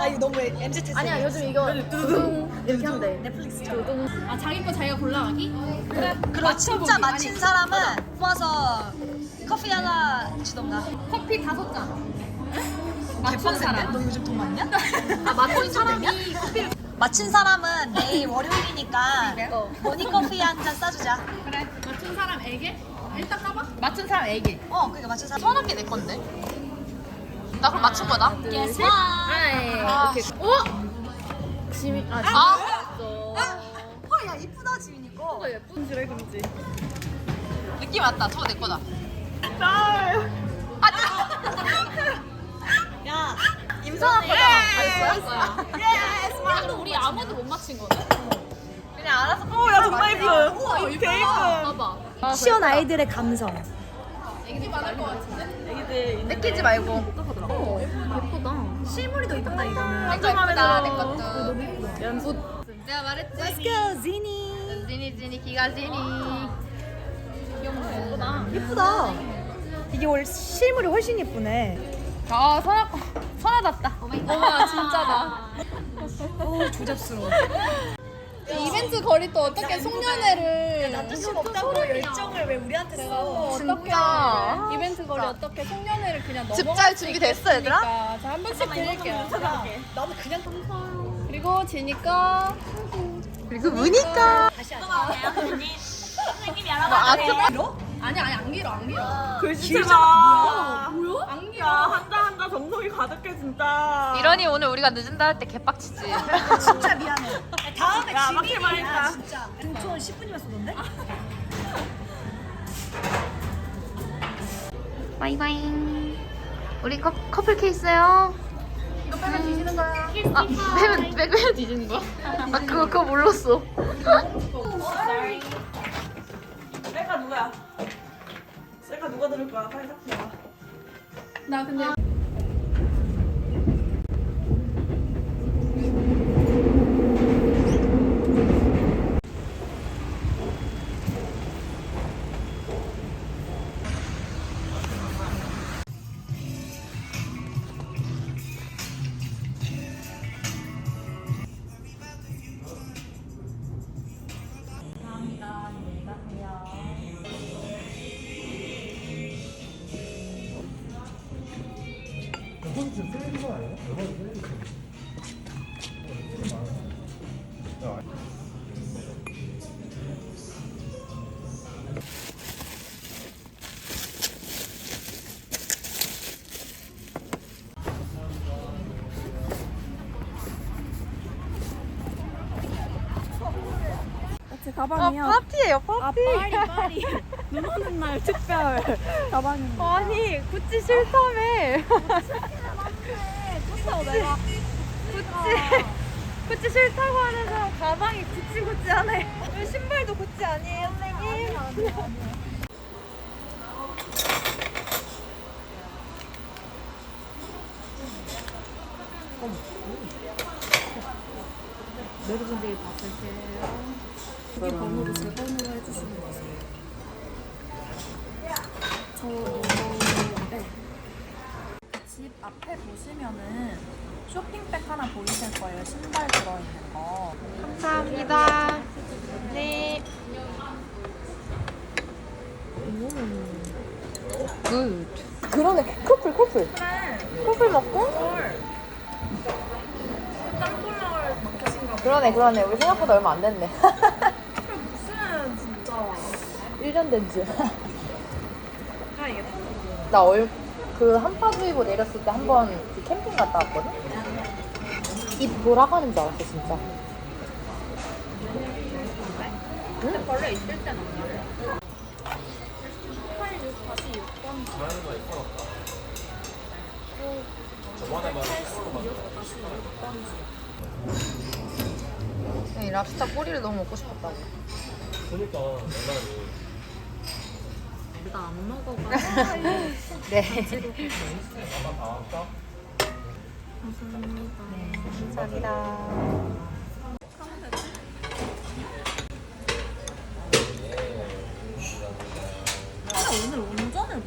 아 이거 너무 MZ 테스트 아니야 요즘 이거 두둥 이렇게 돼. 넷플릭스 두둥. 아 자기 거 자기가 골라가기? 그래. 그리고 진짜 맞힌 사람은 모아서 커피 하나 주던가 커피 다섯 잔. 맞춘 사람 너 요즘 돈 많냐? 아 맞춘 사람이 커피를 맞힌 사람은 내일 월요일이니까 모닝 커피 한 잔 싸주자 그래. 사람에게 일단 까봐. 맞춘 사람에게. 어 그러니까 맞춘 사람 서너 개 내 건데. 나 그럼 맞춘 거다. 예스 아, 오케이. 어? 지민 아 지민. 아. 헐야 이쁘다 지민이 거 예쁜 지래 금지. 느낌 왔다. 저거 내 거다. 야 임선한 거다. 알았어. 근데 우리 아무도 못 맞힌 거네. 그냥 알아서. 야 정말 이뻐 우와 이쁘다. 봐봐. 시원 아이들의 감성 애기 많을 것 같은데? 뺏기지 말고. 어, 예쁘다. 실물이 더 이쁘다 이거는 이거 예쁘다. 내 것도. 연수. 내가 말했지. Let's go 지니 지니 지니 기가 지니. 예쁘다. 예쁘다 이게 원래 실물이 훨씬 예쁘네 아 선아 선아답다. 어머 진짜다. 오 조잡스러워 이벤트 거리 또 어떻게 송년회를 수가 없다고 열정을 왜 우리한테 써 어떻게 진짜. 이벤트 거리 어떻게 송년회를 그냥 넘어갈 집잘 수 준비됐어, 얘들아? 있겠습니까? 자, 한 번씩 드릴게요. 나도 그냥 그리고 지니까 그리고 무니까. 다시 하자 알아봐 아, 아, 아니 아니 안 길어 안 길어. 글씨가 뭐야? 뭐야? 안 길어. 야 한자 한자 정성이 가득해 진짜. 이러니 오늘 우리가 늦은다 할 때 개빡치지. 진짜 미안 해 다음에 야, 막 지민이야 해봐야겠다. 진짜 등촌 10분이면 쏘던데? 바이바이. 우리 커, 커플 케이스요. 이거 빼면 뒤지는 거야. 아, 빼면, 빼, 빼면 뒤지는 거야? 아, 그거, 그거 몰랐어. 셀카 누구야? 셀카 누가 들을 거야? 빨리 삭제 와. 나 근데 가방이요 아, 파티예요, 파티. 아 파리 파리 눈 오는 날 특별 가방입니다 아니, 구찌 싫다며. kus어 내가 구찌. 구찌 싫다고 하는 사람 가방이 구찌 구찌 하네. 왜 신발도 구찌 아니에요, 선생님? 여러분들이 봤을 때 요. 여기 번호로 제 번호로 해주시면 되세요. 저 네. 집 앞에 보시면은 쇼핑백 하나 보이실 거예요. 신발 들어있는 거. 감사합니다. 네. 굿. 그러네 커플 커플. 커플 먹고. 그러네 그러네 우리 생각보다 얼마 안 됐네. 무슨 진짜. 1년 된 지. 나 얼, 그 한파주의보 내렸을 때 한번그 캠핑 갔다 왔거든? 입 돌아가는 줄 알았어, 진짜. 응? 원래 있을 때는 없나? 이 랍스타 꼬리를 너무 먹고 싶었다고. 나 안 먹어봐. 네. 오늘 운전을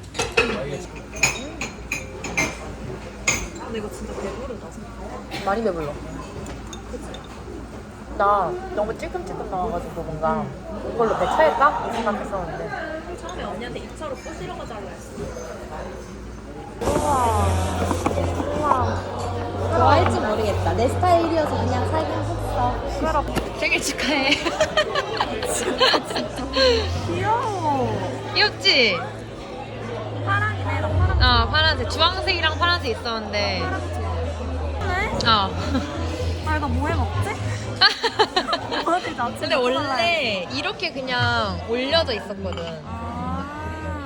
근데 이거 진짜 배부르다 진짜. 많이 배불러. 나 너무 찔끔찔끔 나와가지고 뭔가 이걸로 배 차일까? 이 생각했었는데. 처음에 언니한테 2차로 꼬시러 가자고 했어. 좋아할지 모르겠다. 내 스타일이어서 그냥 사긴 했어. 생일 축하해. 귀여워. 귀엽지? 파랑이네 나 파랑. 어, 파란색. 주황색이랑 파란색 있었는데. 어. 아 나 뭐 해 먹지? 어디 나 근데 원래 이렇게 그냥 올려져 있었거든. 아.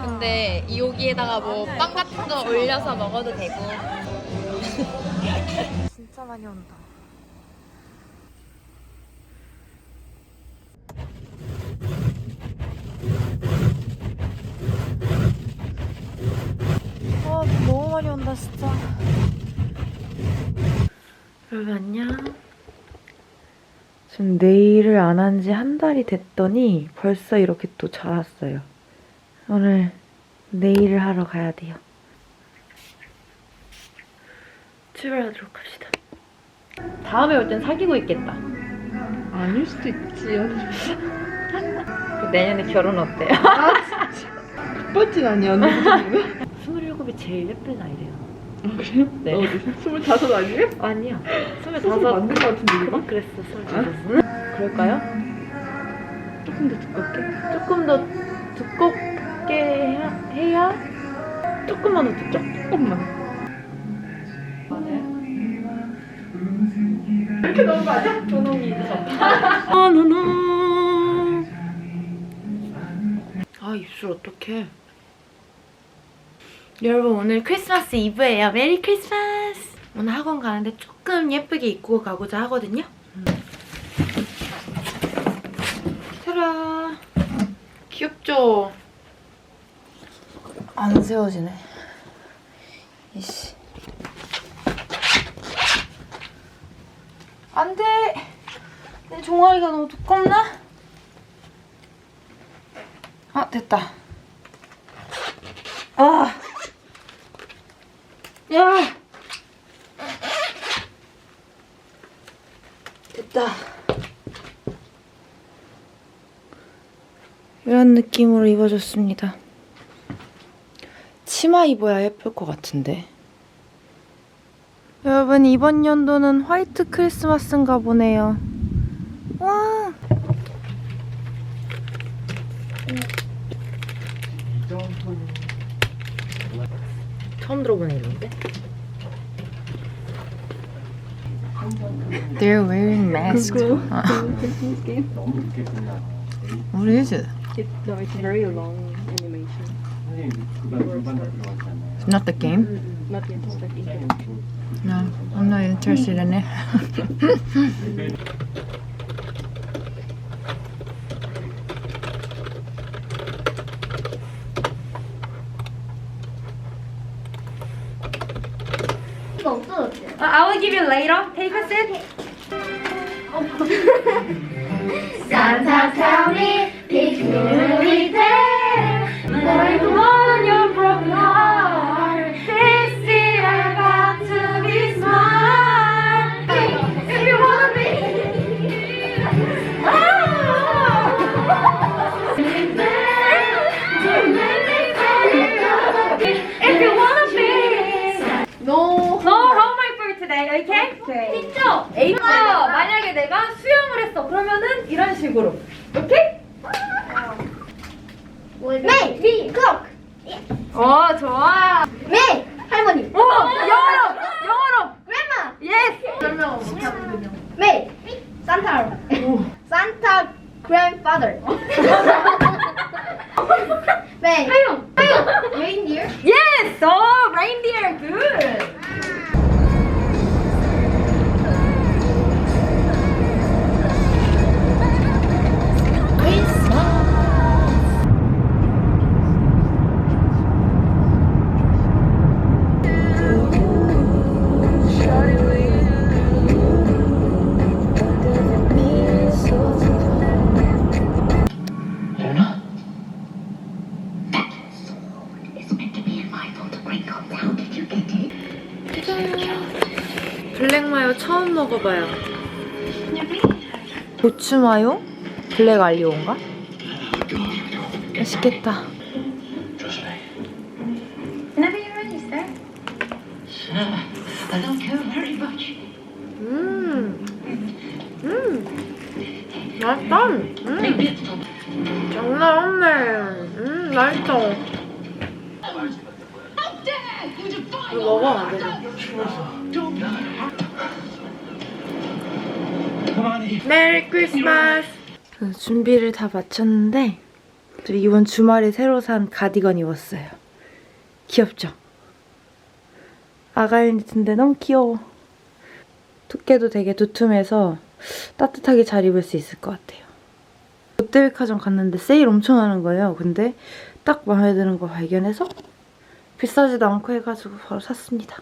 근데 여기에다가 뭐 빵 같은 거 올려서 먹어도 되고. 진짜 많이 온다. 아, 너무 많이 온다, 진짜. 여러분, 안녕. 전 네일을 안 한 지 한 달이 됐더니 벌써 이렇게 또 자랐어요. 오늘 네일을 하러 가야 돼요. 출발하도록 합시다. 다음에 올 땐 사귀고 있겠다. 아닐 수도 있지. 내년에 결혼 어때요? 뻔진 아니야 언니 27이 제일 예쁜 나이래요. 그래요? 네. 어, 스물다섯 아니에요? 아니야. 스물 25. 맞는 거 같은데 이거? 그랬어, 25. 그럴까요? 조금 더 두껍게 조금 더 두껍게 해야, 해야 조금만 더 두껍죠. 조금만 아, 나나. 아, 입술 어떡해. 여러분, 오늘 크리스마스 이브예요. 메리 크리스마스! 오늘 학원 가는데 조금 예쁘게 입고 가고자 하거든요. 타라. 귀엽죠? 안 세워지네. 이씨. 안 돼! 내 종아리가 너무 두껍나? 아, 됐다. 아! 야! 됐다. 이런 느낌으로 입어줬습니다. 치마 입어야 예쁠 것 같은데. 여러분, 이번 연도는 화이트 크리스마스인가 보네요. 와! 처음 들어보는 이름인데? They're wearing masks. What is it? No, it's very long It's not the game. No, I'm not interested in it. Uh, I will give you later. Take a sip. Santa tell me, pick you pick. Okay? Okay. 있죠? A가 만약에 내가 수영을 했어. 그러면은 이런 식으로. 먹어봐요. 고추 마요? 블랙 알리오인가? 맛있겠다. Whenever you're ready, sir. I don't care very much. 음, 음, 맛있다. 음, 장난 없네. 음, 맛있어. 이거 먹어 안. 메리 크리스마스. 그 준비를 다 마쳤는데 저 이번 주말에 새로 산 가디건 입었어요. 귀엽죠? 아가일 니트인데 너무 귀여워. 두께도 되게 두툼해서 따뜻하게 잘 입을 수 있을 것 같아요. 롯데백화점 갔는데 세일 엄청 하는 거예요. 근데 딱 마음에 드는 거 발견해서 비싸지도 않고 해가지고 바로 샀습니다.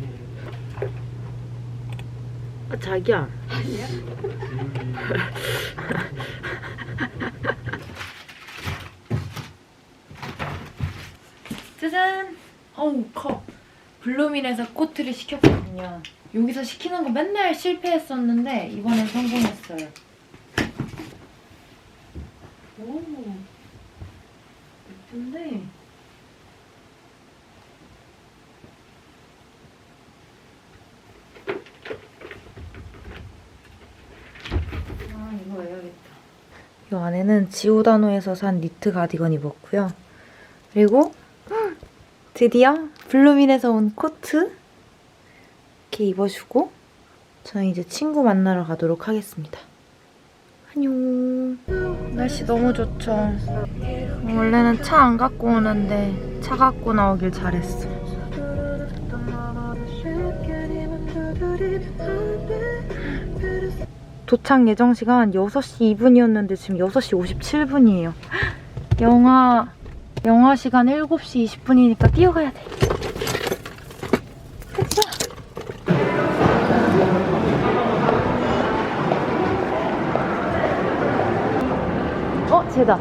아 자기야. 짜잔. 어우 커. 블루민에서 코트를 시켰거든요. 여기서 시키는 거 맨날 실패했었는데 이번엔 성공했어요. 오. 예쁜데. 아 이거. 이 안에는 지오다노에서 산 니트 가디건 입었고요. 그리고 드디어 블루민에서 온 코트 이렇게 입어주고 저는 이제 친구 만나러 가도록 하겠습니다. 안녕. 날씨 너무 좋죠. 원래는 차 안 갖고 오는데 차 갖고 나오길 잘했어. 도착 예정 시간 6시 2분이었는데 지금 6시 57분이에요. 영화 영화 시간 7시 20분이니까 뛰어가야 돼. 가자. 어, 쟤다.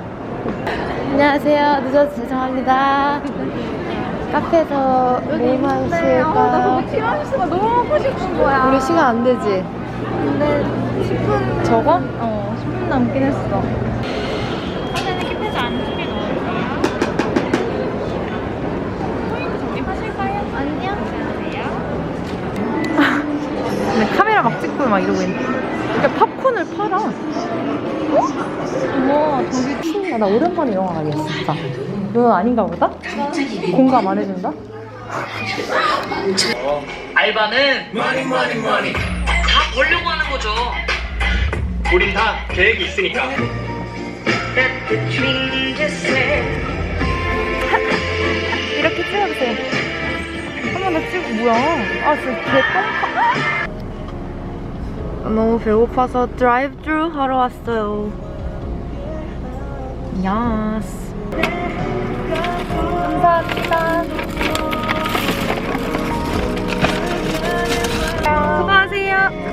안녕하세요. 늦어서 죄송합니다. 카페에서 뭐 마실까요? 티라미수가 너무 먹고 싶은 거야. 우리 시간 안 되지? 근데 10분 저거? 어 10분 남긴 했어. 선생님 킵해서 안쪽에 넣어주세요. 포인트 적립하실까요? 안녕. 안녕하세요. 카메라 막 찍고 막 이러고 있는데. 이렇게 팝콘을 팔아. 우와 저기 아, 나 오랜만에 영화 가겠어, 진짜. 너 아닌가 보다? 공감 안 해준다? 알바는 다 벌려고 하는 거죠. 우린 다 계획이 있으니까. 이렇게 찍어주세요. 한번 더 찍고, 뭐야. 아, 진짜 개똥파. 너무 배고파서 드라이브 뚜 하러 왔어요. 야스. 감사합니다. 수고하세요.